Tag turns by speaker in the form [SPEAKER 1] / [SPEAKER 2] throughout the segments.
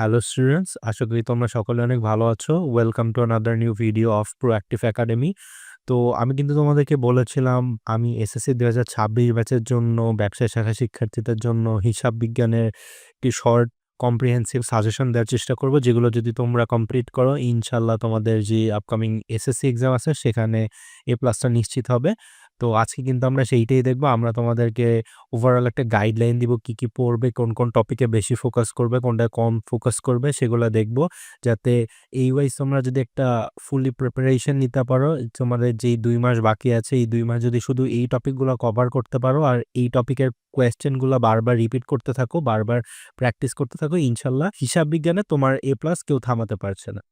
[SPEAKER 1] Hello students আশা করি তোমরা সকলে অনেক ভালো আছো। Welcome to another new video of proactive academy তো আমি কিন্তু তোমাদেরকে বলেছিলাম, আমি এসএসসি দু হাজার ছাব্বিশ ব্যাচের জন্য, ব্যবসায় শাখা শিক্ষার্থীদের জন্য হিসাব বিজ্ঞানের একটি শর্ট কম্প্রিহেন্সিভ সাজেশন দেওয়ার চেষ্টা করব, যেগুলো যদি তোমরা কমপ্লিট করো ইনশাল্লাহ তোমাদের যে আপকামিং এসএসসি এক্সাম আছে, সেখানে এ প্লাসটা নিশ্চিত হবে। তো আজকে কিন্তু আমরা সেইটাই দেখব। আমরা তোমাদেরকে ওভারঅল একটা গাইডলাইন দিব কি কি পড়বে, কোন কোন টপিকে বেশি ফোকাস করবে, কোনটা কম ফোকাস করবে, সেগুলো দেখব। যাতে এই ওয়াইজ তোমরা যদি একটা ফুলি প্রিপারেশন নিতে পারো, তোমাদের যেই দুই মাস বাকি আছে, এই দুই মাস যদি শুধু এই টপিকগুলো কভার করতে পারো, আর এই টপিকের কোয়েশ্চেনগুলো বারবার রিপিট করতে থাকো, বারবার প্র্যাকটিস করতে থাকো, ইনশাল্লাহ হিসাব বিজ্ঞানে তোমার এ প্লাস কেউ থামাতে পারছে না।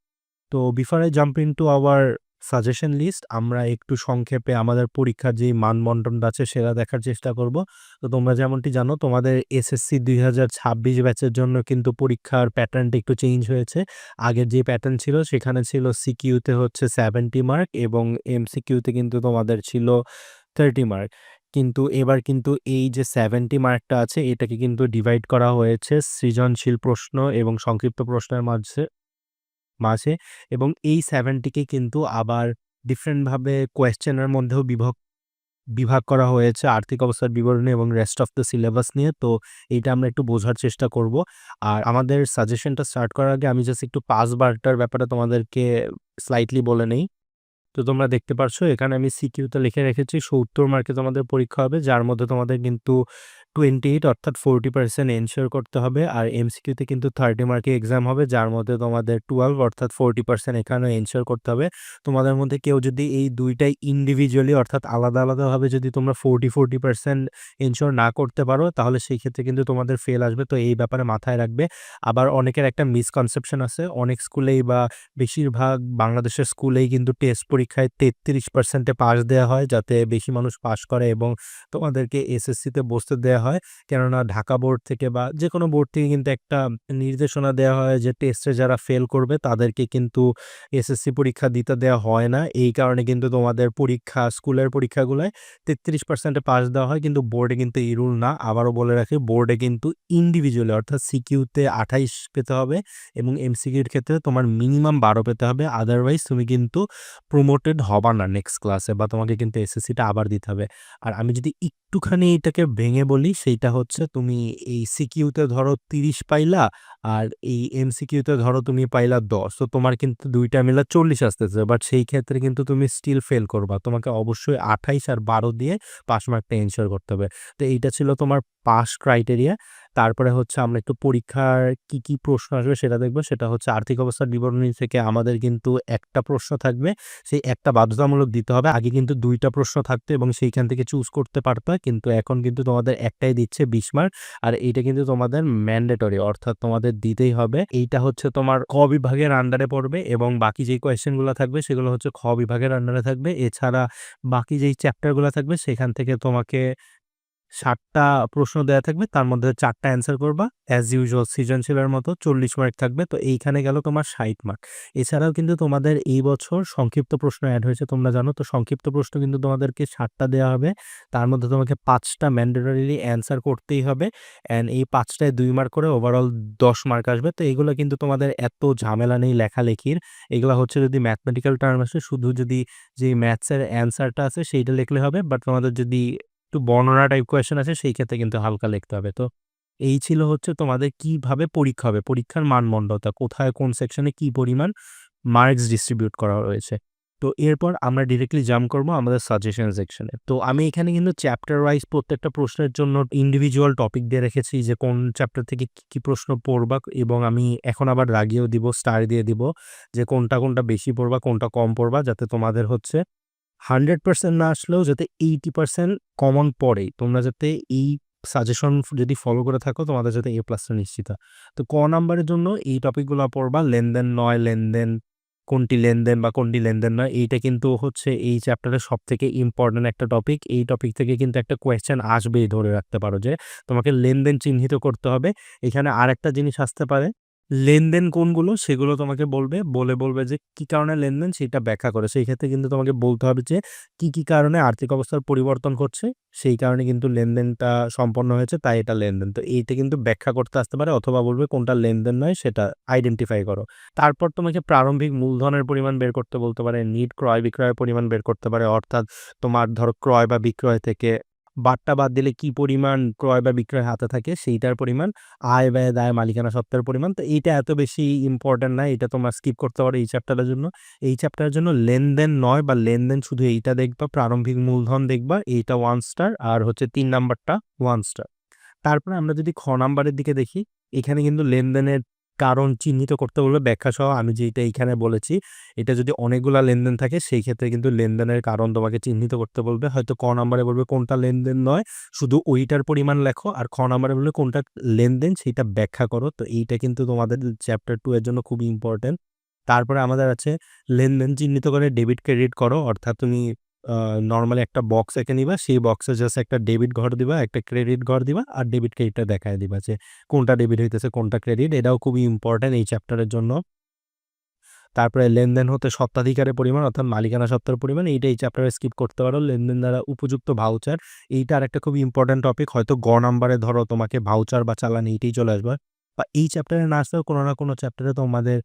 [SPEAKER 1] তো before I jump in to our suggestion list আমরা একটু সংক্ষেপে আমাদের পরীক্ষার যে মানবন্টনটা আছে সেটা দেখার চেষ্টা করব। তো তোমরা যেমনটি জানো, তোমাদের এসএসসি দুই হাজার ছাব্বিশ ব্যাচের জন্য কিন্তু পরীক্ষার প্যাটার্নটা একটু চেঞ্জ হয়েছে। আগের যে প্যাটার্ন ছিল, সেখানে ছিল সিকিউতে হচ্ছে সেভেন্টি মার্ক এবং এমসিকিউতে কিন্তু তোমাদের ছিল থার্টি মার্ক কিন্তু এবার কিন্তু এই যে সেভেন্টি মার্কটা আছে, এটাকে কিন্তু ডিভাইড করা হয়েছে সৃজনশীল প্রশ্ন এবং সংক্ষিপ্ত প্রশ্নের মাঝে। মাঝে এবং এই সেভেনটিকে কিন্তু আবার ডিফারেন্টভাবে কোয়েশ্চেনের মধ্যেও বিভক বিভাগ করা হয়েছে আর্থিক অবস্থার বিবরণী এবং রেস্ট অফ দ্য সিলেবাস নিয়ে। তো এইটা আমরা একটু বোঝার চেষ্টা করব। আর আমাদের সাজেশনটা স্টার্ট করার আগে আমি জাস্ট একটু পাস বারটার ব্যাপারে তোমাদেরকে স্লাইটলি বলে নেই। তো তোমরা দেখতে পারছ, এখানে আমি সিকিউতে লিখে রেখেছি, সত্তর মার্কে তোমাদের পরীক্ষা হবে, যার মধ্যে তোমাদের কিন্তু টোয়েন্টি এইট অর্থাৎ ফোরটি পার্সেন্ট এনশিওর করতে হবে আর এমসিকিউতে কিন্তু থার্টি মার্কে এক্সাম হবে, যার মধ্যে তোমাদের টুয়েলভ অর্থাৎ ফোরটি পার্সেন্ট এখানেও এনশিওর করতে হবে। তোমাদের মধ্যে কেউ যদি এই দুইটাই ইন্ডিভিজুয়ালি অর্থাৎ আলাদা আলাদাভাবে যদি তোমরা ফোরটি ফোরটি পার্সেন্ট এনশিওর না করতে পারো, তাহলে সেই ক্ষেত্রে কিন্তু তোমাদের ফেল আসবে। তো এই ব্যাপারে মাথায় রাখবে। আবার অনেকের একটা মিসকনসেপশন আছে, অনেক স্কুলেই বা বেশিরভাগ বাংলাদেশের স্কুলেই কিন্তু টেস্ট পরীক্ষায় তেত্রিশ পার্সেন্টে পাস দেওয়া হয়, যাতে বেশি মানুষ পাস করে এবং তোমাদেরকে এসএসসিতে বসতে দেওয়া হয়। কেননা ঢাকা বোর্ড থেকে বা যে কোনো বোর্ড থেকে কিন্তু একটা নির্দেশনা দেওয়া হয় যে, টেস্টে যারা ফেল করবে, তাদেরকে কিন্তু এসএসসি পরীক্ষা দিতে দেওয়া হয় না। এই কারণে কিন্তু তোমাদের পরীক্ষা, স্কুলের পরীক্ষাগুলোয় তেত্রিশ পার্সেন্টে পাস দেওয়া হয়। কিন্তু বোর্ডে কিন্তু এই রুল না। আবারও বলে রাখি, বোর্ডে কিন্তু ইন্ডিভিজুয়ালি অর্থাৎ সিকিউতে আঠাইশ পেতে হবে এবং এমসিকিউর ক্ষেত্রে তোমার মিনিমাম বারো পেতে হবে। আদারওয়াইজ তুমি কিন্তু প্রমোটেড হবা না নেক্সট ক্লাসে বা তোমাকে কিন্তু এসএসসিটা আবার দিতে হবে। আর আমি যদি একটুখানি এটাকে ভেঙে বলি, সেইটা হচ্ছে তুমি এই সিকিউতে ধরো তিরিশ পাইলা আর এই এমসিকিউতে ধরো তুমি পাইলা দশ। তো তোমার কিন্তু দুইটা মিলা চল্লিশ আসতেছে বাট সেই ক্ষেত্রে কিন্তু তুমি স্টিল ফেল করবা। তোমাকে অবশ্যই আঠাইশ আর বারো দিয়ে পাশ মার্কটা এনশোর করতে হবে। তো এইটা ছিল তোমার পাস ক্রাইটেরিয়া তারপরে হচ্ছে আমরা একটু পরীক্ষার কি কি প্রশ্ন আসবে সেটা দেখব। সেটা হচ্ছে আর্থিক অবস্থার বিবরণী থেকে আমাদের কিন্তু একটা প্রশ্ন থাকবে। সেই একটা বাধ্যতামূলক দিতে হবে। আগে কিন্তু দুইটা প্রশ্ন থাকতো এবং সেইখান থেকে চুজ করতে পারতো। কিন্তু এখন কিন্তু তোমাদের একটাই দিচ্ছে বিশ মার্ক আর এইটা কিন্তু তোমাদের ম্যান্ডেটরি অর্থাৎ তোমাদের দিতেই হবে। এইটা হচ্ছে তোমার ক বিভাগের আন্ডারে পড়বে এবং বাকি যেই কোয়েশ্চেনগুলো থাকবে সেগুলো হচ্ছে খ বিভাগের আন্ডারে থাকবে। এছাড়া বাকি যেই চ্যাপ্টারগুলো থাকবে সেখান থেকে তোমাকে ষাটটা প্রশ্ন দেওয়া থাকবে, তার মধ্যে চারটা অ্যান্সার করবা। অ্যাজ ইউজুয়াল সৃজনশীলের মতো চল্লিশ মার্ক থাকবে। তো এইখানে গেল তোমার ষাট মার্ক এছাড়াও কিন্তু তোমাদের এই বছর সংক্ষিপ্ত প্রশ্ন অ্যাড হয়েছে, তোমরা জানো। তো সংক্ষিপ্ত প্রশ্ন কিন্তু তোমাদেরকে ষাটটা দেওয়া হবে। তার মধ্যে তোমাকে পাঁচটা ম্যান্ডেটরিলি অ্যান্সার করতেই হবে। অ্যান্ড এই পাঁচটায় দুই মার্ক করে ওভারঅল দশ মার্ক আসবে। তো এগুলো কিন্তু তোমাদের এত ঝামেলা নেই লেখালেখির। এগুলো হচ্ছে যদি ম্যাথমেটিক্যাল টার্ম আসে, শুধু যদি যে ম্যাথসের অ্যান্সারটা আছে, সেইটা লিখলে হবে। বাট তোমাদের যদি একটু বর্ণনা টাইপ কোয়েশ্চেন আছে, সেই ক্ষেত্রে কিন্তু হালকা লিখতে হবে। তো এই ছিল হচ্ছে তোমাদের কীভাবে পরীক্ষা হবে? পরীক্ষার মানমণ্ডতা কোথায় কোন সেকশনে কি পরিমাণ মার্কস ডিস্ট্রিবিউট করা রয়েছে তো এরপর আমরা ডিরেক্টলি জাম্প করব আমাদের সাজেশন সেকশনে তো আমি এখানে কিন্তু চ্যাপ্টার ওয়াইজ প্রত্যেকটা প্রশ্নের জন্য ইন্ডিভিজুয়াল টপিক দিয়ে রেখেছি যে কোন চ্যাপ্টার থেকে কী কী প্রশ্ন পড়বা এবং আমি এখন আবার রাগিয়েও দিব স্টার দিয়ে দিব যে কোনটা কোনটা বেশি পড়বা, কোনটা কম পড়বা, যাতে তোমাদের হচ্ছে হান্ড্রেড পার্সেন্ট না আসলেও যাতে এইটি পার্সেন্ট কমন পড়ে, তোমরা যাতে এই সাজেশন যদি ফলো করে থাকো, তোমাদের যাতে এ প্লাসটা নিশ্চিত তো ক নাম্বারের জন্য এই টপিকগুলো পড়বা, লেনদেন নয়, লেনদেন কোনটি লেনদেন বা কোনটি লেনদেন নয়, এইটা কিন্তু হচ্ছে এই চ্যাপ্টারের সব থেকে ইম্পর্টেন্ট একটা টপিক। এই টপিক থেকে কিন্তু একটা কোয়েশ্চেন আসবেই ধরে রাখতে পারো যে তোমাকে লেনদেন চিহ্নিত করতে হবে। এখানে আর একটা জিনিস আসতে পারে লেনদেন কোনগুলো সেগুলো তোমাকে বলবে। বলে বলবে যে, কি কারণে লেনদেন? সেটা ব্যাখ্যা করে। সেই ক্ষেত্রে কিন্তু তোমাকে বলতে হবে যে, কি কি কারণে আর্থিক অবস্থার পরিবর্তন করছে সেই কারণে কিন্তু লেনদেনটা সম্পন্ন হয়েছে, তাই এটা লেনদেন। তো এইটা কিন্তু ব্যাখ্যা করতে আসতে পারে, অথবা বলবে, কোনটা লেনদেন নয়, সেটা আইডেন্টিফাই করো। তারপর তোমাকে প্রারম্ভিক মূলধনের পরিমাণ বের করতে বলতে পারে নিট ক্রয় বিক্রয়ের পরিমাণ বের করতে পারে। অর্থাৎ তোমার ধরো ক্রয় বা বিক্রয় থেকে বাট্টা বাদ দিলে কি পরিমাণ ক্রয় বা বিক্রয় হাতে থাকে সেইটার পরিমাণ, আয় ব্যয়, দায়, মালিকানা সত্ত্বের পরিমাণ, তো এইটা এত বেশি ইম্পর্টেন্ট না এটা তোমরা স্কিপ করতে পারো এই চ্যাপ্টারের জন্য। এই চ্যাপ্টারের জন্য লেনদেন নয় বা লেনদেন শুধু এইটা দেখবা, প্রারম্ভিক মূলধন দেখবা, এইটা ওয়ান স্টার আর হচ্ছে তিন নাম্বারটা ওয়ান স্টার তারপরে আমরা যদি খ নাম্বারের দিকে দেখি, এখানে কিন্তু লেনদেনের কারণ চিহ্নিত করতে বলবে ব্যাখ্যা সহ আমি যেটা এইখানে বলেছি, এটা যদি অনেকগুলা লেনদেন থাকে সেই ক্ষেত্রে কিন্তু লেনদেনের কারণ তোমাকে চিহ্নিত করতে বলবে। হয়তো ক নাম্বারে বলবে কোনটা লেনদেন নয়, শুধু ওইটার পরিমাণ লেখো আর খ নাম্বারে বলবে কোনটা লেনদেন সেইটা ব্যাখ্যা করো। তো এইটা কিন্তু তোমাদের চ্যাপ্টার টু এর জন্য খুবই ইম্পর্টেন্ট তারপরে আমাদের আছে লেনদেন চিহ্নিত করে ডেবিট ক্রেডিট করো, অর্থাৎ তুমি নর্মালি একটা বক্স এঁকে নিবা, সেই বক্সে জাস্ট একটা ডেবিট ঘর দিবা, একটা ক্রেডিট ঘর দিবা, আর ডেবিট ক্রেডিটটা দেখায় দিবা যে কোনটা ডেবিট হইতেছে, কোনটা ক্রেডিট এটাও খুবই ইম্পর্টেন্ট এই চ্যাপ্টারের জন্য। তারপরে লেনদেন হতে সত্ত্বাধিকারের পরিমাণ, অর্থাৎ মালিকানা সত্ত্বের পরিমাণ এইটা এই চ্যাপ্টারে স্কিপ করতে পারো। লেনদেন দ্বারা উপযুক্ত ভাউচার এইটা আর একটা খুব ইম্পর্টেন্ট টপিক হয়তো গ নাম্বারে ধরো তোমাকে ভাউচার বা চালান এইটাই চলে আসবে, বা এই চ্যাপ্টারে না আসলেও কোনো না কোনো চ্যাপ্টারে তোমাদের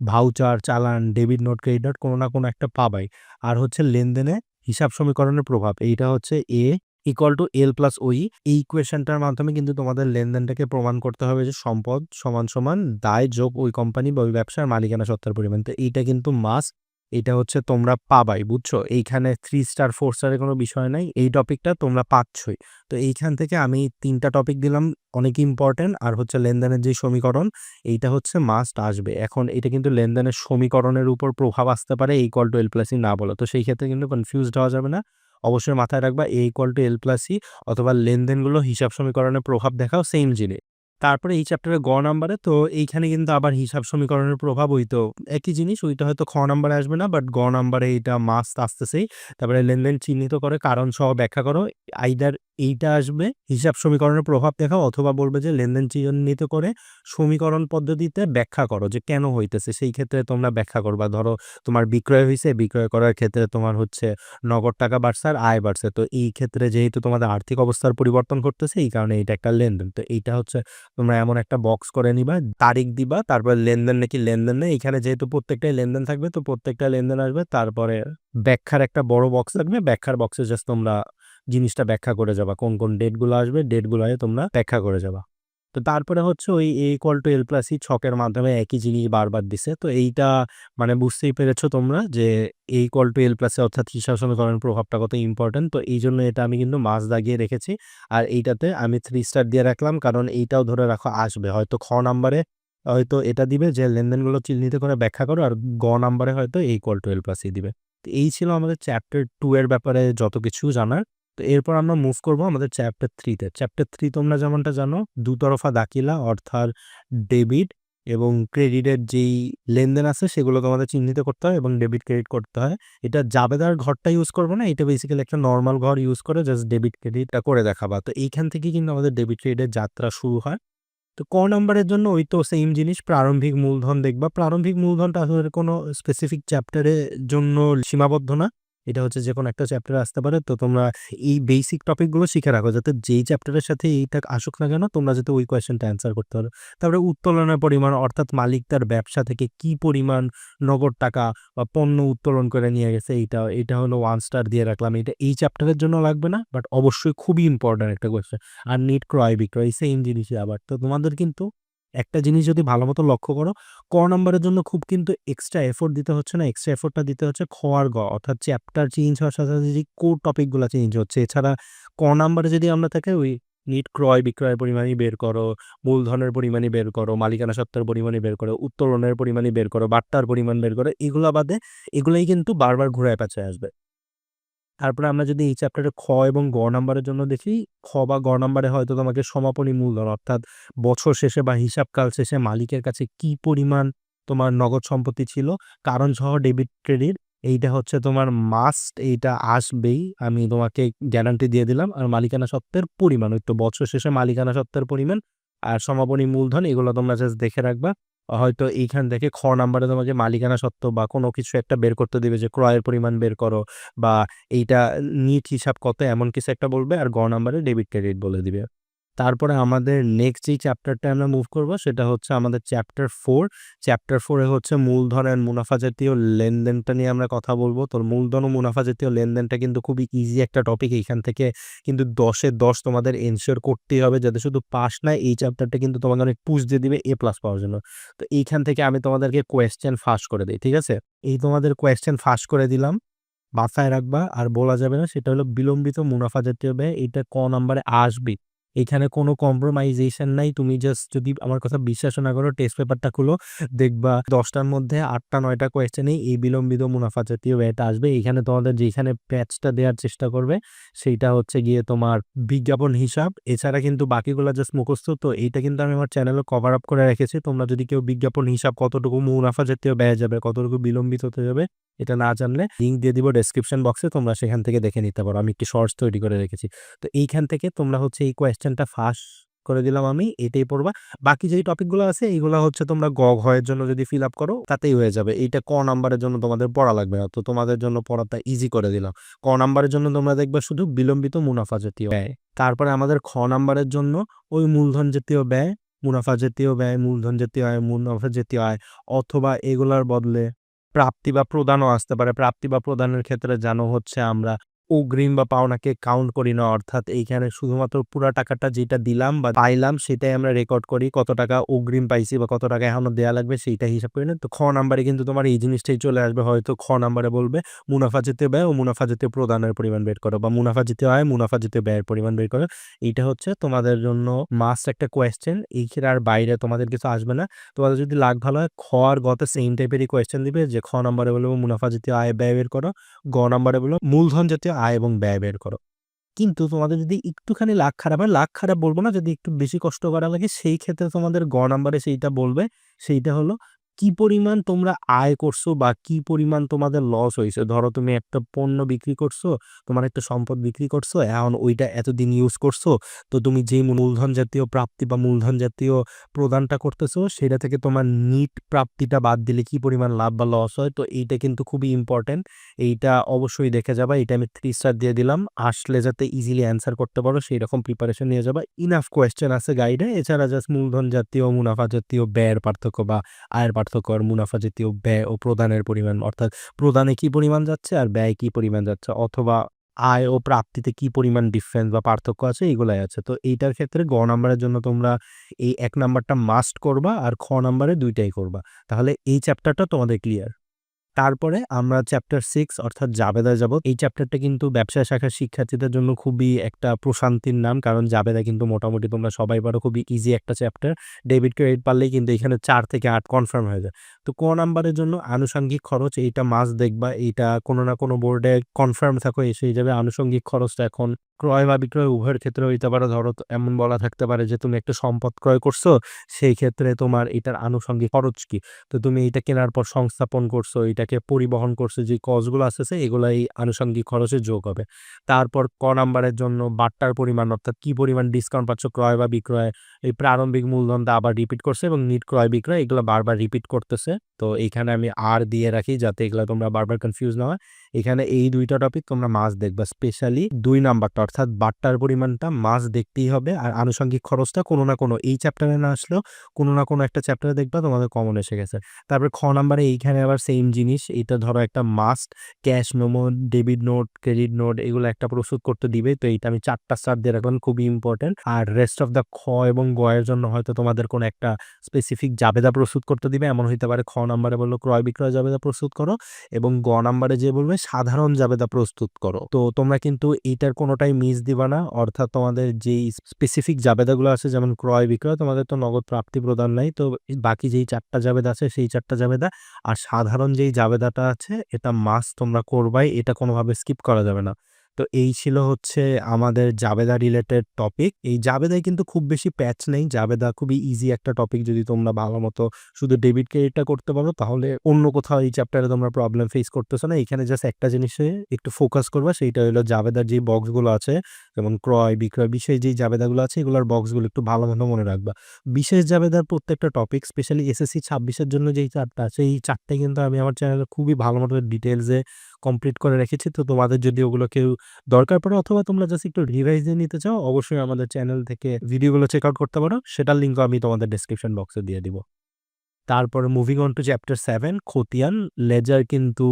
[SPEAKER 1] ভাউচার চালান ডেবিট নোট ক্রেডিট নোট কোনো না কোনো একটা পাবাই। আর হচ্ছে লেনদেনে হিসাব সমীকরণের প্রভাব। এইটা হচ্ছে A equal to L plus ওই এই ইকুয়েশনটার মাধ্যমে কিন্তু তোমাদের লেনদেনটাকে প্রমাণ করতে হবে যে সম্পদ সমান সমান দায় যোগ ওই কোম্পানি বা ওই ব্যবসার মালিকানা সত্তার পরিমাণ। তো এইটা কিন্তু মাস এটা হচ্ছে তোমরা পাবাই, বুঝছ? এইখানে থ্রি স্টার ফোর স্টারের কোনো বিষয় নাই। এই টপিকটা তোমরা পাচ্ছই। তো এইখান থেকে আমি তিনটা টপিক দিলাম, অনেক ইম্পর্টেন্ট আর হচ্ছে লেনদেনের যে সমীকরণ, এইটা হচ্ছে মাস্ট আসবে। এখন এটা কিন্তু লেনদেনের সমীকরণের উপর প্রভাব আসতে পারে এই কল টু এল প্লাসই না বলো। তো সেই ক্ষেত্রে কিন্তু কনফিউজড হওয়া যাবে না। অবশ্যই মাথায় রাখবা A equal to L plus C অথবা লেনদেনগুলো হিসাব সমীকরণের প্রভাব দেখাও সেম জিনিস। তারপরে এই চ্যাপ্টারে গ নাম্বারে তো এইখানে কিন্তু আবার হিসাব সমীকরণের প্রভাব ওই তো একই জিনিস, ওইটা হয়তো খ নাম্বারে আসবে না বাট গ নাম্বারে এইটা মাস্ট আসতেছেই তারপরে লেনদেন চিহ্নিত করে, কারণ সহ ব্যাখ্যা করো আইদার এইটা আসবে হিসাব সমীকরণের প্রভাব দেখাও, অথবা বলবে যে লেনদেন চিহ্নিত করে সমীকরণ পদ্ধতিতে ব্যাখ্যা করো যে কেন হইতেছে, সেই ক্ষেত্রে তোমরা ব্যাখ্যা করবা। ধরো তোমার বিক্রয় হয়েছে বিক্রয় করার ক্ষেত্রে তোমার হচ্ছে নগদ টাকা বাড়ছে আর আয় বাড়ছে। তো এই ক্ষেত্রে যেহেতু তোমাদের আর্থিক অবস্থার পরিবর্তন করতেছে এই কারণে এটা একটা লেনদেন। তো এইটা হচ্ছে তোমরা এমন একটা বক্স করে নিবা, তারিখ দিবা, তারপর লেনদেন নাকি লেনদেন নেই, এখানে যেহেতু প্রত্যেকটাই লেনদেন থাকবে, তো প্রত্যেকটা লেনদেন আসবে, তারপরে ব্যাখ্যার একটা বড় বক্স থাকবে, ব্যাখ্যার বক্সে জাস্ট তোমরা জিনিসটা ব্যাখ্যা করে যাবা, কোন কোন ডেটগুলো আসবে ডেটগুলো তোমরা ব্যাখ্যা করে যাবা। তো তারপরে হচ্ছে ওই A equal to L plus E ছকের মাধ্যমে একই জিনিস বারবার দিছে। তো এইটা মানে বুঝতেই পেরেছ তোমরা যে এ ইকুয়াল টু এল প্লাসে অর্থাৎ হিসাব সমীকরণের প্রভাবটা কত ইম্পর্টেন্ট তো এই জন্য এটা আমি কিন্তু মাছ দাগিয়ে রেখেছি। আর এইটাতে আমি থ্রি স্টার দিয়ে রাখলাম কারণ এইটাও ধরে রাখো আসবে। হয়তো খ নাম্বারে হয়তো এটা দিবে যে লেনদেনগুলো চিহ্নিত করে ব্যাখ্যা করো আর গ নাম্বারে হয়তো এই equal to L plus E দিবে। তো এই ছিল আমাদের চ্যাপ্টার টু এর ব্যাপারে যত কিছু জানার। তো এরপর আমরা মুভ করব আমাদের চ্যাপ্টার থ্রিতে চ্যাপ্টার থ্রি তোমরা যেমনটা জানো, দুতরফা দাখিলা, অর্থাৎ ডেবিট এবং ক্রেডিটের যেই লেনদেন আছে সেগুলো তোমাদের চিহ্নিত করতে হয় এবং ডেবিট ক্রেডিট করতে হয়। এটা জাবেদার ঘরটা ইউজ করব না, এটা বেসিক্যালি একটা নর্মাল ঘর ইউজ করে জাস্ট ডেবিট ক্রেডিটটা করে দেখাবা। তো এইখান থেকে কিন্তু আমাদের ডেবিট ক্রেডিটের যাত্রা শুরু হয়। তো ক নাম্বারের জন্য ওই তো সেম জিনিস, প্রারম্ভিক মূলধন দেখবা। প্রারম্ভিক মূলধনটা আসলে কোনো স্পেসিফিক চ্যাপ্টারের জন্য সীমাবদ্ধ না। এটা হচ্ছে যে কোনো একটা চ্যাপ্টারে আসতে পারে। তো তোমরা এই বেসিক টপিকগুলো শিখে রাখো, যাতে যেই চ্যাপ্টারের সাথে এইটা আসুক না কেন, তোমরা যাতে ওই কোয়েশ্চেনটা অ্যান্সার করতে পারো। তারপরে উত্তোলনের পরিমাণ, অর্থাৎ মালিক তার ব্যবসা থেকে কি পরিমাণ নগদ টাকা বা পণ্য উত্তোলন করে নিয়ে গেছে, এইটা, এটা হলো ওয়ান স্টার দিয়ে রাখলাম। এটা এই চ্যাপ্টারের জন্য লাগবে না বাট অবশ্যই খুবই ইম্পর্ট্যান্ট একটা কোয়েশ্চেন আর নিট ক্রয় বিক্রয় সেম জিনিসই আবার। তো তোমাদের কিন্তু একটা জিনিস যদি ভালো মতো লক্ষ্য করো, ক নাম্বারের জন্য খুব কিন্তু এক্সট্রা এফোর্ট দিতে হচ্ছে না। এক্সট্রা এফোর্টটা দিতে হচ্ছে খ আর গ, অর্থাৎ চ্যাপ্টার চেঞ্জ হওয়ার সাথে সাথে যে কোর টপিকগুলো চেঞ্জ হচ্ছে। এছাড়া ক নাম্বারে যদি আমরা থাকে ওই নিট ক্রয় বিক্রয়ের পরিমাণই বের করো, মূলধনের পরিমাণই বের করো, মালিকানা সত্ত্বের পরিমাণই বের করো, উত্তোলনের পরিমাণই বের করো, বাট্টার পরিমাণ বের করো, এগুলো বাদে এগুলোই কিন্তু বারবার ঘুরায় পেঁচে আসবে। তারপরে আমরা যদি এই চ্যাপ্টারে খ এবং গ নাম্বারের জন্য দেখি, খ বা গ নাম্বারে হয়তো তোমাকে সমাপনী মূলধন, অর্থাৎ বছর শেষে বা হিসাবকাল শেষে মালিকের কাছে কি পরিমাণ তোমার নগদ সম্পত্তি ছিল, কারণ সহ ডেবিট ক্রেডিট এইটা হচ্ছে তোমার মাস্ট এইটা আসবেই, আমি তোমাকে গ্যারান্টি দিয়ে দিলাম, আর মালিকানা সত্ত্বের পরিমাণ, ওই তো বছর শেষে মালিকানা সত্ত্বের পরিমাণ, আর সমাপনী মূলধন, এগুলো তোমরা জাস্ট দেখে রাখবা। হয়তো এইখান থেকে খ নাম্বারে তোমাকে মালিকানা সত্ত্ব বা কোনো কিছু একটা বের করতে দিবে যে, ক্রয়ের পরিমাণ বের করো বা এইটা, নিট হিসাব কত এমন কিছু একটা বলবে আর গ নাম্বারে ডেবিট ক্রেডিট বলে দিবে। তারপরে আমাদের নেক্সট যেই চ্যাপ্টারটা আমরা মুভ করব, সেটা হচ্ছে আমাদের চ্যাপ্টার ফোর চ্যাপ্টার ফোরে হচ্ছে মূলধন অ্যান্ড মুনাফা জাতীয় লেনদেনটা নিয়ে আমরা কথা বলব। তোর মূলধন ও মুনাফা জাতীয় লেনদেনটা কিন্তু খুবই ইজি একটা টপিক এইখান থেকে কিন্তু দশে দশ তোমাদের এনশিওর করতেই হবে, যাতে শুধু পাস না, এই চ্যাপ্টারটা কিন্তু তোমাকে অনেক পুষ দিয়ে দিবে এ প্লাস পাওয়ার জন্য। তো এইখান থেকে আমি তোমাদেরকে কোয়েশ্চেন ফাঁস করে দিই, ঠিক আছে? এই তোমাদের কোয়েশ্চেন ফাঁস করে দিলাম, মাথায় রাখবা, আর বলা যাবে না, সেটা হলো বিলম্বিত মুনাফা জাতীয় ব্যয়, এটা ক নাম্বারে আসবে? এখানে কোনো কম্প্রোমাইজেশন নাই। তুমি জাস্ট যদি আমার কথা বিশ্বাস না করো টেস্ট পেপারটা খুলো, দেখবা দশটার মধ্যে আটটা, নয়টা কোয়েশ্চেনেই এই বিলম্বিত মুনাফা জাতীয় ব্যয়টা আসবে। এখানে তোমাদের যেখানে প্যাচটা দেওয়ার চেষ্টা করবে, সেইটা হচ্ছে গিয়ে তোমার বিজ্ঞাপন হিসাব। এছাড়া কিন্তু বাকিগুলো জাস্ট মুখস্থ। তো এইটা কিন্তু আমি আমার চ্যানেলে কভার আপ করে রেখেছি। তোমরা যদি কেউ বিজ্ঞাপন হিসাব কতটুকু মুনাফা জাতীয় ব্যয় যাবে, কতটুকু বিলম্বিত হতে যাবে, এটা না জানলে লিঙ্ক দিয়ে দিব ডেসক্রিপশন বক্সে তোমরা সেখান থেকে দেখে নিতে পারো। আমি একটি শর্টস তৈরি করে রেখেছি। তো এইখান থেকে তোমরা হচ্ছে এই কোয়েশ্চেনটা ফাঁস করে দিলাম আমি, এটাই পড়বা। বাকি যেই টপিকগুলো আছে, এইগুলো হচ্ছে তোমরা গ ঘয়ের জন্য যদি ফিল আপ করো, তাতেই হয়ে যাবে। এইটা ক নাম্বারের জন্য তোমাদের পড়া লাগবে না। তো তোমাদের জন্য পড়াটা ইজি করে দিলাম। ক নাম্বারের জন্য তোমরা দেখবে শুধু বিলম্বিত মুনাফা জাতীয় ব্যয়। তারপরে আমাদের খ নাম্বারের জন্য ওই মূলধন জাতীয় ব্যয়, মুনাফা জাতীয় ব্যয়, মূলধন জাতীয় আয়, মুনাফা জাতীয় আয়, অথবা এগুলার বদলে প্রাপ্তি বা প্রদানও আসতে পারে। প্রাপ্তি বা প্রদানের ক্ষেত্রে জানো হচ্ছে আমরা অগ্রিম বা পাওনাকে কাউন্ট করি না। অর্থাৎ এইখানে শুধুমাত্র পুরো টাকাটা যেটা দিলাম বা পাইলাম সেটাই আমরা রেকর্ড করি কত টাকা অগ্রিম পাইছি বা কত টাকা এখনও দেওয়া লাগবে সেইটা হিসাব করি না। তো খ নাম্বারে কিন্তু তোমার এই জিনিসটাই চলে আসবে। হয়তো খ নাম্বারে বলবে মুনাফা জাতীয় ব্যয় ও মুনাফা জাতীয় প্রদানের পরিমাণ বের করো বা মুনাফা জাতীয় হয় মুনাফা জাতীয় ব্যয়ের পরিমাণ বের করো। এইটা হচ্ছে তোমাদের জন্য মাস্ট একটা কোয়েশ্চেন এই আর বাইরে তোমাদের কিছু আসবে না। তোমাদের যদি লাগ ভালো হয় খ আর গতে সেম টাইপেরই কোয়েশ্চেন দিবে যে খ নাম্বারে বলব মুনাফা জাতীয় আয়, ব্যয় বের করো। গ নাম্বারে বলব মূলধন জাতীয় আয় এবং ব্যয় বের করো। কিন্তু তোমাদের যদি একটুখানি লাখ খারাপ হয় লাখ খারাপ বলব না, যদি একটু বেশি কষ্ট করা লাগে, সেই ক্ষেত্রে তোমাদের গ নাম্বারে সেইটা বলবে, সেইটা হলো কি পরিমাণ তোমরা আয় করছ বা কি পরিমাণ তোমাদের লস হয়েছে? ধরো তুমি একটা পণ্য বিক্রি করছ, তোমার একটা সম্পদ বিক্রি করছ, এখন ওইটা এতদিন ইউজ করছ, তো তুমি যে মূলধন জাতীয় প্রাপ্তি বা মূলধন জাতীয় প্রদানটা করতেছো, সেটা থেকে তোমার নিট প্রাপ্তিটা বাদ দিলে কি পরিমাণ লাভ বা লস হয়? তো এইটা কিন্তু খুবই ইম্পর্টেন্ট এইটা অবশ্যই দেখে যাবা। এটা আমি থ্রি স্টার দিয়ে দিলাম। আসলে যাতে ইজিলি অ্যান্সার করতে পারো সেই রকম প্রিপারেশন নিয়ে যাবা। ইনাফ কোয়েশ্চেন আছে গাইডে এছাড়া জাস্ট মূলধন জাতীয়, মুনাফা জাতীয়, ব্যয়ের পার্থক্য বা আয়ের পার্থক্য আর মুনাফা জাতীয় ব্যয় ও প্রদানের পরিমাণ, অর্থাৎ প্রদানে কি পরিমাণ যাচ্ছে আর ব্যয় কি পরিমাণ যাচ্ছে, অথবা আয় ও প্রাপ্তিতে কি পরিমাণ ডিফারেন্স বা পার্থক্য আছে, এগুলাই আছে। তো এইটার ক্ষেত্রে গ নাম্বারের জন্য তোমরা এই এক নাম্বারটা মাস্ট করবা আর খ নাম্বারে দুইটাই করবা। তাহলে এই চ্যাপ্টারটা তোমাদের ক্লিয়ার তারপরে আমরা চ্যাপ্টার সিক্স অর্থাৎ জাবেদা যাব। এই চ্যাপ্টারটা কিন্তু ব্যবসায় শাখার শিক্ষার্থীদের জন্য খুবই একটা প্রশান্তির নাম, কারণ জাবেদা কিন্তু মোটামুটি তোমরা সবাই পারো, খুবই ইজি একটা চ্যাপ্টার ডেবিট ক্রেডিট পারলেই কিন্তু এখানে চার থেকে আট কনফার্ম হয়ে যায়। তো ক নাম্বারের জন্য আনুষঙ্গিক খরচ, এইটা মাস দেখবা, এইটা কোনো না কোনো বোর্ডে কনফার্ম থাকো এসে যাবে। আনুষঙ্গিক খরচটা এখন ক্রয় বা বিক্রয় উভয়ের ক্ষেত্রে হইতে পারে। ধরো এমন বলা থাকতে পারে যে, তুমি একটা সম্পদ ক্রয় করছ, সেই ক্ষেত্রে তোমার এটার আনুষঙ্গিক খরচ কি? তো তুমি এটা কেনার পর সংস্থাপন করছ, এটাকে পরিবহন করছ, যে কজগুলো আসতেছে এগুলো এই আনুষঙ্গিক খরচে যোগ হবে। তারপর ক নাম্বারের জন্য বাট্টার পরিমাণ, অর্থাৎ কি পরিমাণ ডিসকাউন্ট পাচ্ছ, ক্রয় বা বিক্রয়, এই প্রারম্ভিক মূলধনটা আবার রিপিট করছে এবং নিট ক্রয়, বিক্রয়, এগুলো বারবার রিপিট করতেছে। তো এইখানে আমি আর দিয়ে রাখি যাতে এগুলো তোমরা বারবার কনফিউজ না হয়। এখানে এই দুইটা টপিক তোমরা মাস দেখবা। স্পেশালি দুই নাম্বারটা অর্থাৎ বাট্টার পরিমাণটা মাস দেখতেই হবে। আর আনুষঙ্গিক খরচটা কোনো না কোনো এই চ্যাপ্টারে না আসলেও কোনো না কোনো একটা চ্যাপ্টারে দেখবা তোমাদের কমন এসে গেছে। তারপরে খ নাম্বারে এইখানে আবার সেম জিনিস। এটা ধরো একটা must cash memo debit note credit note এগুলো একটা প্রস্তুত করতে দিবে। তো এইটা আমি চারটা স্টার দিয়ে রাখলাম খুবই ইম্পর্টেন্ট আর রেস্ট অফ দ্য খ এবং গয়ের জন্য হয়তো তোমাদের কোনো একটা স্পেসিফিক জাবেদা প্রস্তুত করতে দিবে। এমন হইতে পারে খ নাম্বারে বলল ক্রয় বিক্রয় জাবেদা প্রস্তুত করো এবং গ নাম্বারে যে বলবে সাধারণ জাবেদা প্রস্তুত করো। তো তোমরা কিন্তু এইটার কোনোটাই মিস দিবা না। অর্থাৎ তোমাদের যেই স্পেসিফিক জাবেদাগুলো আছে, যেমন ক্রয় বিক্রয়, তোমাদের তো নগদ প্রাপ্তি প্রদান নাই। তো বাকি যেই চারটা জাবেদা আছে, সেই চারটা জাবেদা। আর সাধারণ যেই জাবেদাটা আছে, এটা মাস তোমরা করবাই, এটা কোনোভাবে স্কিপ করা যাবে না। তো এই ছিল হচ্ছে আমাদের জাবেদা রিলেটেড টপিক। এই জাবেদায় কিন্তু খুব বেশি প্যাচ নেই। জাবেদা খুবই ইজি একটা টপিক যদি তোমরা ভালো মতো শুধু ডেবিট ক্রেডিটটা করতে পারো তাহলে অন্য কোথাও এই চ্যাপ্টারে তোমরা প্রবলেম ফেস করতেছো না। এখানে জাস্ট একটা জিনিসে একটু ফোকাস করবা সেইটা হলো জাবেদার যে বক্সগুলো আছে যেমন ক্রয়, বিক্রয়, বিশেষ যেই জাবেদাগুলো আছে এগুলোর বক্সগুলো একটু ভালো মতো মনে রাখবা। বিশেষ জাবেদার প্রত্যেকটা টপিক স্পেশালি এসএসসি ২৬ এর জন্য যেই চারটা আছে এই ৪ টাই কিন্তু আমি আমার চ্যানেলে খুবই ভালো মতো ডিটেইলসে কমপ্লিট করে রেখেছি। তো তোমাদের যদি ওগুলো কেউ দরকার পড়ে অথবা তোমরা জাস্ট একটু রিভাইজ নিতে চাও, অবশ্যই আমাদের চ্যানেল থেকে ভিডিওগুলো চেক আউট করতে পারো। সেটার লিঙ্কও আমি তোমাদের ডিসক্রিপশন বক্সে দিয়ে দিব। তারপরে moving on to chapter seven খতিয়ান। লেজার কিন্তু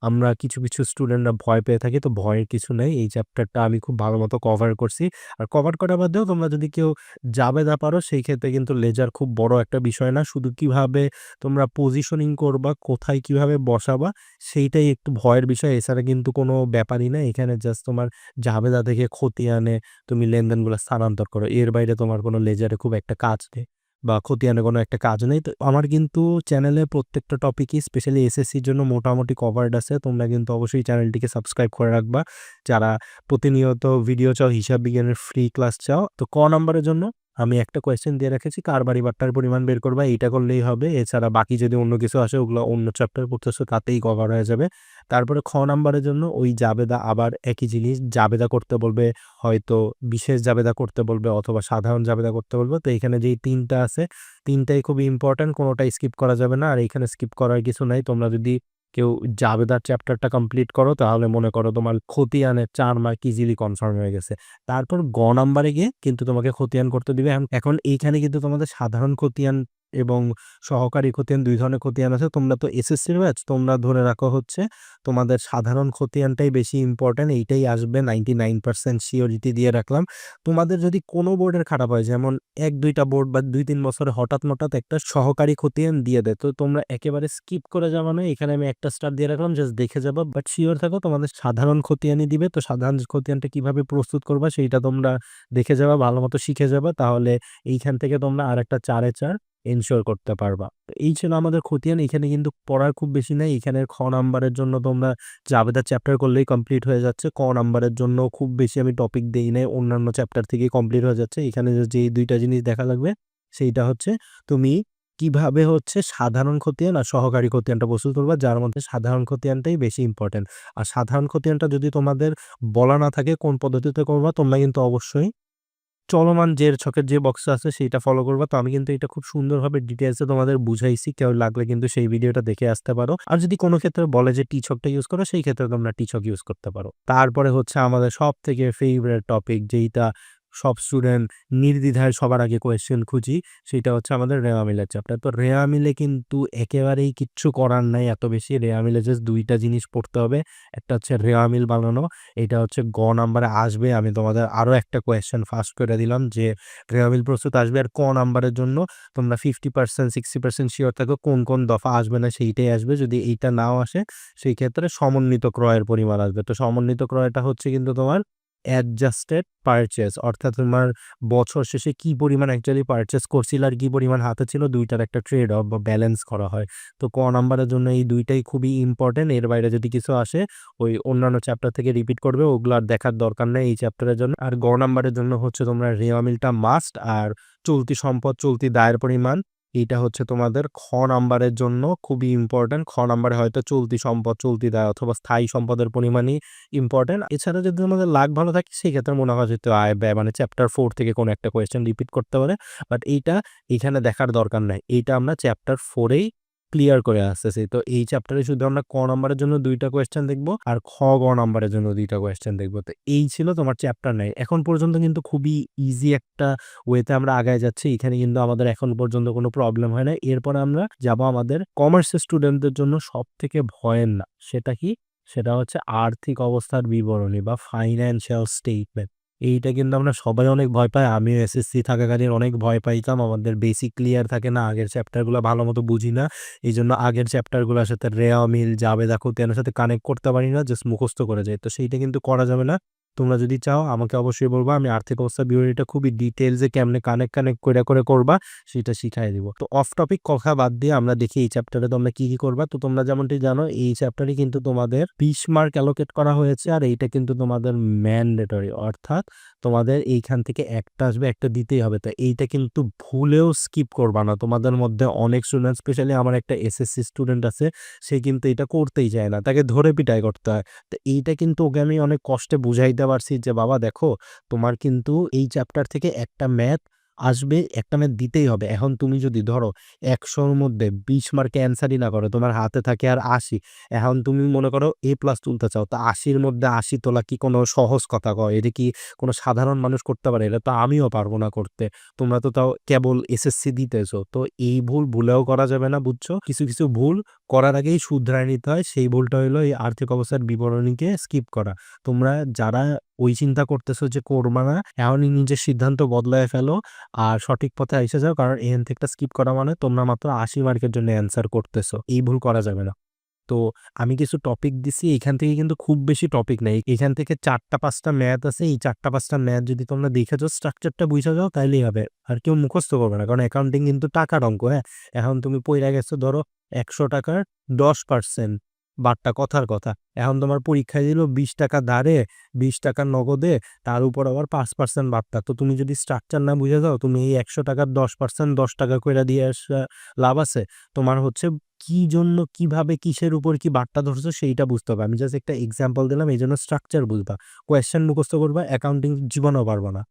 [SPEAKER 1] আমরা কিছু, কিছু স্টুডেন্টরা ভয় পেয়ে থাকি। তো ভয়ের কিছু নেই। এই চ্যাপ্টারটা আমি খুব ভালো মতো কভার করছি। আর কভার করা বাদেও তোমরা যদি কেউ জাবেদা পারো সেই ক্ষেত্রে কিন্তু লেজার খুব বড় একটা বিষয় না। শুধু কীভাবে তোমরা পজিশনিং করবা, কোথায় কীভাবে বসাবা সেইটাই একটু ভয়ের বিষয়। এছাড়া কিন্তু কোনো ব্যাপারই না। এখানে জাস্ট তোমার জাবেদা থেকে খতিয়ানে তুমি লেনদেনগুলো স্থানান্তর করো। এর বাইরে তোমার কোনো লেজারে খুব একটা কাজ নেই বা খতিয়ানে কোনো একটা কাজ নেই। তো আমার কিন্তু চ্যানেলে প্রত্যেকটা টপিকই স্পেশালি এসএসসির জন্য মোটামুটি কভার্ড আছে। তোমরা কিন্তু অবশ্যই চ্যানেলটিকে সাবস্ক্রাইব করে রাখবা। যারা প্রতিনিয়ত ভিডিও চাও, হিসাব বিজ্ঞানের ফ্রি ক্লাস চাও। তো ক নম্বরের জন্য আমি একটা কোয়েশ্চেন দিয়ে রেখেছি, কার বাড়ি বাট্টার পরিমাণ বের করবা এইটা করলেই হবে। এছাড়া বাকি যদি অন্য কিছু আসে, ওগুলো অন্য চ্যাপ্টার পড়তেছো, তাতেই কভার হয়ে যাবে। তারপরে খ নাম্বারের জন্য ওই জাবেদা আবার একই জিনিস, জাবেদা করতে বলবে, হয়তো বিশেষ জাবেদা করতে বলবে অথবা সাধারণ জাবেদা করতে বলবে। তো এখানে যেই ৩ টা আছে ৩ টাই খুবই ইম্পোর্টেন্ট কোনোটাই স্কিপ করা যাবে না। আর এখানে স্কিপ করার কিছু নাই। তোমরা যদি কেউ জাবেদার চ্যাপ্টারটা কমপ্লিট করো, তাহলে মনে করো তোমার খতিয়ানের চার মার্ক ইজিলি কনফার্ম হয়ে গেছে। তারপর গ নাম্বারে গিয়ে কিন্তু তোমাকে খতিয়ান করতে দিবে। এখন এইখানে কিন্তু তোমাদের সাধারণ খতিয়ান এবং সহকারী খতিয়ান দুই ধরনের খতিয়ান আছে। তোমরা তো এসএসসির ব্যাচ তোমরা ধরে রাখো হচ্ছে তোমাদের সাধারণ খতিয়ানটাই বেশি ইম্পোর্টেন্ট এইটাই আসবে 99% সিওরিটি দিয়ে রাখলাম। তোমাদের যদি কোনো বোর্ডের খারাপ হয় যেমন এক দুইটা বোর্ড বা ২-৩ বছরে হঠাৎ-মঠাৎ একটা সহকারী খতিয়ান দিয়ে দেয়। তো তোমরা একেবারে স্কিপ করে যাবা না। এখানে আমি একটা স্টার দিয়ে রাখলাম জাস্ট দেখে যাবা। বাট সিওর থাকো তোমাদের সাধারণ খতিয়ানই দিবে। তো সাধারণ খতিয়ানটা কীভাবে প্রস্তুত করবা সেইটা তোমরা দেখে যাবা, ভালো মতো শিখে যাবা। তাহলে এইখান থেকে তোমরা আরেকটা ৪ এ ৪ এনশিওর করতে পারবা। এই ছিল আমাদের খতিয়ান। এখানে কিন্তু পড়ার খুব বেশি নাই। এখানের খ নাম্বারের জন্য তোমরা জাবেদা চ্যাপ্টার করলেই কমপ্লিট হয়ে যাচ্ছে। ক নাম্বারের জন্য খুব বেশি আমি টপিক দেই নাই। অন্যান্য চ্যাপ্টার থেকেই কমপ্লিট হয়ে যাচ্ছে। এখানে যেই দুইটা জিনিস দেখা লাগবে, সেইটা হচ্ছে তুমি কীভাবে হচ্ছে সাধারণ খতিয়ান আর সহকারী খতিয়ানটা প্রস্তুত করবা, যার মধ্যে সাধারণ খতিয়ানটাই বেশি ইম্পোর্টেন্ট। আর সাধারণ খতিয়ানটা যদি তোমাদের বলা না থাকে কোন পদ্ধতিতে করবা, তোমরা কিন্তু অবশ্যই চলমান যে ছকের যে বক্স আছে সেইটা ফলো করবা। তো আমি কিন্তু এটা খুব সুন্দরভাবে ডিটেলসে তোমাদের বুঝাইছি। কেউ লাগলে কিন্তু সেই ভিডিওটা দেখে আসতে পারো। আর যদি কোনো ক্ষেত্রে বলে যে টি ছকটা ইউজ করো, সেই ক্ষেত্রে তোমরা টি ছক ইউজ করতে পারো। তারপরে হচ্ছে আমাদের সব থেকে ফেভারেট টপিক যেইটা সব স্টুডেন্ট নির্দ্বিধায় সবার আগে কোয়েশ্চেন খুঁজি সেটা হচ্ছে আমাদের রেওয়া মিলের চ্যাপ্টার। তো রেওয়া মিলে কিন্তু একেবারেই কিচ্ছু করার নাই এত বেশি। রেওয়া মিলে জাস্ট ২ টা জিনিস পড়তে হবে। একটা হচ্ছে রেওয়া মিল বানানো। এটা হচ্ছে গ নাম্বারে আসবে। আমি তোমাদের আরও একটা কোয়েশ্চেন ফার্স্ট করে দিলাম যে রেওয়া মিল প্রস্তুত আসবে। আর ক নাম্বারের জন্য তোমরা fifty percent sixty percent sure থাকো কোন, কোন দফা আসবে না সেইটাই আসবে। যদি এইটা নাও আসে সেই ক্ষেত্রে সমন্বিত ক্রয়ের পরিমাণ আসবে। তো সমন্বিত ক্রয়টা হচ্ছে কিন্তু তোমার অ্যাডজাস্টেড পারচেজ অর্থাৎ তোমার বছর শেষে কি পরিমাণ অ্যাকচুয়ালি পারচেজ করছিল আর কি পরিমাণ হাতে ছিল দুইটার একটা ট্রেড অফ বা ব্যালেন্স করা হয়। তো ক নাম্বারের জন্য এই দুইটাই খুবই ইম্পোর্টেন্ট। এর বাইরে যদি কিছু আসে ওই অন্যান্য চ্যাপ্টার থেকে রিপিট করবে ওগুলো আর দেখার দরকার নেই এই চ্যাপ্টারের জন্য। আর গ নাম্বারের জন্য হচ্ছে তোমরা রেওয়া মিলটা মাস্ট আর চলতি সম্পদ, চলতি দায়ের পরিমাণ এইটা হচ্ছে তোমাদের খ নাম্বারের জন্য খুবই ইম্পর্ট্যান্ট খ নাম্বারে হয়তো চলতি সম্পদ, চলতি দেয় অথবা স্থায়ী সম্পদের পরিমাণই ইম্পর্ট্যান্ট এছাড়া যদি তোমাদের লাগ ভালো থাকে সেক্ষেত্রে মনে হয় যেহেতু আয়, ব্যয় মানে চ্যাপ্টার ফোর থেকে কোনো একটা কোয়েশ্চেন রিপিট করতে পারে। বাট এইটা এখানে দেখার দরকার নাই। এইটা আমরা চ্যাপ্টার 4 এই ক্লিয়ার করে আসতেছি। তো এই চ্যাপ্টারে শুধু আমরা ক নাম্বারের জন্য দুইটা কোয়েশ্চেন দেখব আর খ, গ নাম্বারের জন্য দুইটা কোয়েশ্চেন দেখব তো এই ছিল তোমার চ্যাপ্টার ৯ এখন পর্যন্ত কিন্তু খুবই ইজি একটা ওয়েতে আমরা আগায় যাচ্ছি। এখানে কিন্তু আমাদের এখন পর্যন্ত কোনো প্রবলেম হয় না এরপরে আমরা যাব আমাদের কমার্সের স্টুডেন্টদের জন্য সব থেকে ভয়ের না। সেটা কি? সেটা হচ্ছে আর্থিক অবস্থার বিবরণী বা ফাইন্যান্সিয়াল স্টেটমেন্ট। এইটা কিন্তু আমরা সবাই অনেক ভয় পাই। আমিও এসএসসি থাকাকালীন অনেক ভয় পাইতাম। আমাদের বেসিক ক্লিয়ার থাকে না। আগের চ্যাপ্টারগুলো ভালো মতো বুঝি না। এই জন্য আগের চ্যাপ্টারগুলোর সাথে রেয়া মিল, যাবে দেখো খতিয়ানের সাথে কানেক্ট করতে পারি না। জাস্ট মুখস্থ করে যায় তো সেইটা কিন্তু করা যাবে না। তোমরা যদি চাও আমাকে অবশ্যই বলবা। আমি আর্থিক অবস্থা বিবরণীটা খুবই ডিটেইলসে কেমনে কানেক্ট, কানেক্ট করে করে করবা সেটা শিখাইয়া দিব। তো অফ টপিক কথা বাদ দিয়ে আমরা দেখি এই চ্যাপ্টারে তোমরা কি, কি করবা। তো তোমরা যেমনটি জানো এই চ্যাপ্টারে কিন্তু তোমাদের ২০ মার্ক অ্যালোকেট করা হয়েছে আর এইটা কিন্তু তোমাদের ম্যান্ডেটরি অর্থাৎ তোমাদের এইখান থেকে একটা আসবে, একটা দিতেই হবে। তো এইটা কিন্তু ভুলেও স্কিপ করবা না। তোমাদের মধ্যে অনেক স্টুডেন্ট স্পেশালি আমার একটা এসএসসি স্টুডেন্ট আছে সে কিন্তু এটা করতেই চায় না। তাকে ধরে পিটাই করতে হয়। তো এইটা কিন্তু ওকে আমি অনেক কষ্টে বুঝাইতে পারছি যে বাবা দেখো তোমার কিন্তু এই চ্যাপ্টার থেকে একটা ম্যাথ আসবে, একটা ম্যাথ দিতেই হবে। এখন তুমি যদি ধরো একশোর মধ্যে ২০ মার্কে অ্যান্সারই না করো, তোমার হাতে থাকে আর ৮০ এখন তুমি মনে করো এ প্লাস তুলতে চাও। তো আশির মধ্যে ৮০ তোলা কি কোনো সহজ কথা কয়? এটা কি কোনো সাধারণ মানুষ করতে পারে? এটা তো আমিও পারব না করতে। তোমরা তো তাও কেবল এসএসসি দিতেছো। তো এই ভুল ভুলেও করা যাবে না বুঝছ? কিছু, কিছু ভুল করার আগেই শুধরায় নিতে হয়। সেই ভুলটা হইল এই আর্থিক অবস্থার বিবরণীকে স্কিপ করা। তোমরা যারা ওই চিন্তা করতেছো যে করবা না, এখনই নিজের সিদ্ধান্ত বদলায় ফেলো আর সঠিক পথে আইসা যাও। কারণ এখান থেকে স্কিপ করা মানে তোমরা মাত্র ৮০ মার্কের জন্য অ্যান্সার করতেছো। এই ভুল করা যাবে না। তো আমি কিছু টপিক দিছি এখান থেকে কিন্তু খুব বেশি টপিক নেই এখান থেকে চারটা পাঁচটা ম্যাথ আছে। এই চারটা পাঁচটা ম্যাথ যদি তোমরা দেখে যাও স্ট্রাকচারটা বুঝে যাও তাইলেই হবে। আর কেউ মুখস্থ করবে না। কারণ অ্যাকাউন্টিং কিন্তু টাকার অঙ্ক, হ্যাঁ? এখন তুমি পইড়া গেছো ধরো ৳১০০ র ১০% বাট্টা কথার কথা। এখন তোমার পরীক্ষায় দিল ৳২০ ধারে, ৳২০ নগদে, তার উপর আবার পাঁচ পার্সেন্ট বাট্টা। তো তুমি যদি স্ট্রাকচার না বুঝে যাও তুমি এই একশো টাকার দশ পার্সেন্ট দশ টাকা করে দিয়ে আসা লাভ আছে? তোমার হচ্ছে কি জন্য, কীভাবে, কিসের উপর কি বাট্টা ধরছো সেইটা বুঝতে হবে। আমি জাস্ট একটা এক্সাম্পল দিলাম এই জন্য স্ট্রাকচার বুঝবা। কোয়েশ্চেন মুখস্থ করবা, অ্যাকাউন্টিং জীবনেও পারবা না।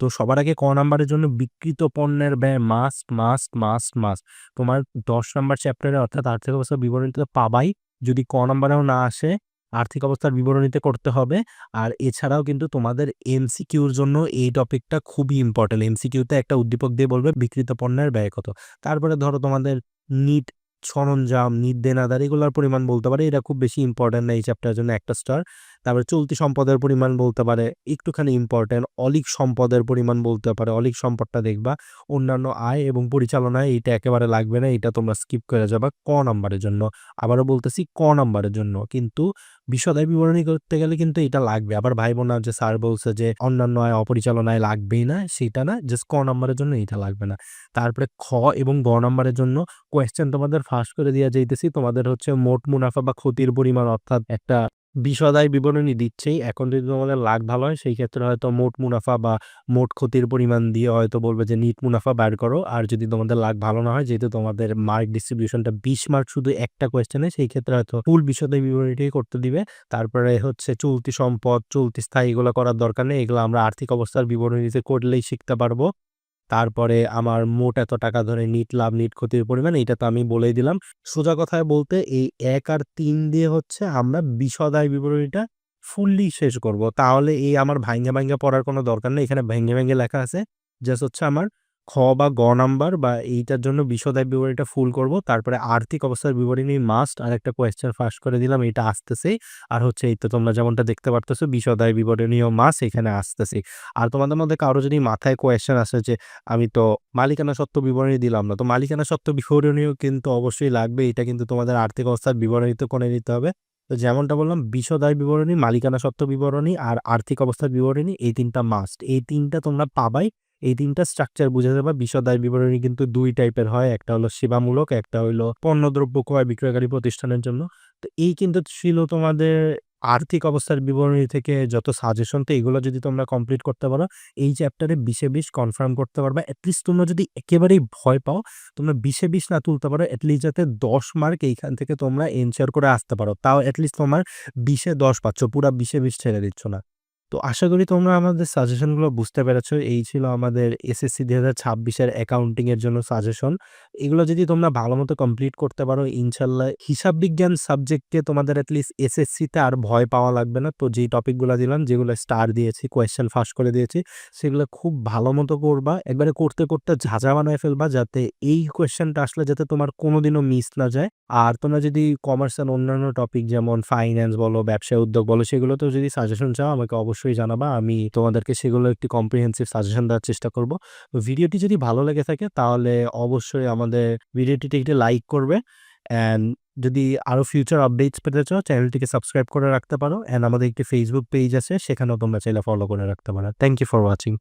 [SPEAKER 1] তো সবার আগে ক নাম্বারের জন্য বিকৃত পণ্যের ব্যয় মাস্ট, মাস্ট, মাস্ট, মাস্ট। তোমার ১০ নাম্বার চ্যাপ্টারে অর্থাৎ আর্থিক অবস্থার বিবরণীতে পাবাই। যদি ক নাম্বারেও না আসে আর্থিক অবস্থার বিবরণীতে করতে হবে। আর এছাড়াও কিন্তু তোমাদের এমসিকিউর জন্য এই টপিকটা খুবই ইম্পর্টেন্ট এমসিকিউতে একটা উদ্দীপক দিয়ে বলবে বিকৃত পণ্যের ব্যয় কত? তারপরে ধরো তোমাদের নিট সরঞ্জাম, নিট দেনাদার এগুলোর পরিমাণ বলতে পারে। এটা খুব বেশি ইম্পর্টেন্ট না এই চ্যাপ্টারের জন্য একটা স্টার। তারপরে চলতি সম্পদের পরিমাণ বলতে পারে, একটুখানি ইম্পোর্টেন্ট। অলিক সম্পদের পরিমাণ বলতে পারে। অলিক সম্পদটা দেখবা। অন্যান্য আয় এবং পরিচালনায় এইটা একেবারে লাগবে না। এটা তোমরা স্কিপ করে যাবা ক নাম্বারের জন্য। আবারও বলতেছি ক নাম্বারের জন্য। কিন্তু বিশদ বিবরণী করতে গেলে কিন্তু এটা লাগবে। আবার ভাইবো না যে স্যার বলছে যে অন্যান্য আয় অপরিচালনায় লাগবেই না, সেটা না। জাস্ট ক নাম্বারের জন্য এইটা লাগবে না। তারপরে খ এবং গ নাম্বারের জন্য কোয়েশ্চেন তোমাদের ফার্স্ট করে দিয়া যাইতেছি। তোমাদের হচ্ছে মোট মুনাফা বা ক্ষতির পরিমাণ অর্থাৎ একটা বিশদ আয় বিবরণী দিচ্ছেই। এখন যদি তোমাদের লাক ভালো হয় সেই ক্ষেত্রে হয়তো মোট মুনাফা বা মোট ক্ষতির পরিমাণ দিয়ে হয়তো বলবে যে নিট মুনাফা বের করো। আর যদি তোমাদের লাক ভালো না হয় যেহেতু তোমাদের মার্ক ডিস্ট্রিবিউশনটা ২০ মার্ক শুধু একটা কোয়েশ্চেনে সেই ক্ষেত্রে হয়তো ফুল বিশদ আয় বিবরণীটাই করতে দিবে। তারপরে হচ্ছে চলতি সম্পদ, চলতি স্থায়ী এগুলো করার দরকার নেই। এগুলো আমরা আর্থিক অবস্থার বিবরণীতে করলেই শিখতে পারব। তারপরে আমার মোট এত টাকা ধরে নিট লাভ, নিট ক্ষতির পরিমাণ এটা তো আমি বলেই দিলাম। সোজা কথায় বলতে এই এক আর তিন দিয়ে হচ্ছে আমরা বিশদ আয় বিবরণীটা ফুললি শেষ করব। তাহলে এই আমার ভাঙ্গে ভাইঙ্গা পড়ার কোনো দরকার নেই। এখানে ভেঙ্গে ভেঙ্গে লেখা আছে। জাস্ট হচ্ছে আমার খ বা গ নাম্বার বা এইটার জন্য বিশদ আয় বিবরণীটা ফুল করব। তারপরে আর্থিক অবস্থার বিবরণী মাস্ট আর একটা কোয়েশ্চেন ফার্স্ট করে দিলাম। এটা আসতেছে আর হচ্ছে এই তো তোমরা যেমনটা দেখতে পারতেছো বিশদ আয় বিবরণীও মাস্ট এখানে আসতেছে আর তোমাদের মধ্যে কারও যদি মাথায় কোয়েশ্চেন আসে যে আমি তো মালিকানা সত্ত্ব বিবরণী দিলাম না। তো মালিকানা সত্ত্ব বিবরণীয় কিন্তু অবশ্যই লাগবে। এটা কিন্তু তোমাদের আর্থিক অবস্থার বিবরণীতে করে নিতে হবে। তো যেমনটা বললাম বিশদ আয় বিবরণী, মালিকানা সত্ত্ব বিবরণী আর আর্থিক অবস্থার বিবরণী এই তিনটা মাস্ট। এই তিনটা তোমরা পাবাই। এই তিনটা স্ট্রাকচার বুঝে যাবা। বিশদ আয় বিবরণী কিন্তু দুই টাইপের হয়। একটা হলো সেবামূলক, একটা হইল পণ্যদ্রব্য ক্রয় বিক্রয়কারী প্রতিষ্ঠানের জন্য। তো এই কিন্তু ছিল তোমাদের আর্থিক অবস্থার বিবরণী থেকে যত সাজেশন তো এগুলো যদি তোমরা কমপ্লিট করতে পারো এই চ্যাপ্টারে ২০ এ ২০ কনফার্ম করতে পারবা। এটলিস্ট তোমরা যদি একেবারেই ভয় পাও তোমরা ২০ এ ২০ না তুলতে পারো এটলিস্ট যাতে ১০ মার্ক এইখান থেকে তোমরা এনশিওর করে আসতে পারো। তাও এটলিস্ট তোমার বিশে দশ পাচ্ছ। পুরা ২০ এ ২০ ছেড়ে দিচ্ছ না। তো আশা করি তোমরা আমাদের সাজেশনগুলো বুঝতে পেরেছ। এই ছিল আমাদের এসএসসি ২০২৬ হাজার ছাব্বিশের অ্যাকাউন্টিংয়ের জন্য সাজেশন। এগুলো যদি তোমরা ভালো মতো কমপ্লিট করতে পারো ইনশাল্লাহ হিসাব বিজ্ঞান সাবজেক্টে তোমাদের এটলিস্ট এসএসসিতে আর ভয় পাওয়া লাগবে না। তো যেই টপিকগুলো দিলাম যেগুলো স্টার দিয়েছি, কোয়েশ্চেন ফার্স্ট করে দিয়েছি সেগুলো খুব ভালো মতো করবা। একবারে করতে, করতে ঝাঁঝা বানায় ফেলবা যাতে এই কোয়েশ্চেনটা আসলে যাতে তোমার কোনোদিনও মিস না যায়। আর তোমরা যদি কমার্সের অন্যান্য টপিক যেমন ফাইন্যান্স বলো, ব্যবসায় উদ্যোগ বলো সেগুলোতেও যদি সাজেশন চাও আমাকে অবশ্যই জানাবা। আমি তোমাদেরকে সেগুলো একটি কম্প্রিহেন্সিভ সাজেশন দেওয়ার চেষ্টা করব। ভিডিওটি যদি ভালো লেগে থাকে, তাহলে অবশ্যই আমাদের ভিডিওটিতে একটি লাইক করবে অ্যান্ড যদি আরও ফিউচার আপডেটস পেতে চাও চ্যানেলটিকে সাবস্ক্রাইব করে রাখতে পারো অ্যান্ড আমাদের একটি ফেসবুক পেজ আছে, সেখানেও তোমরা চাইলে ফলো করে রাখতে পারো থ্যাংক ইউ ফর ওয়াচিং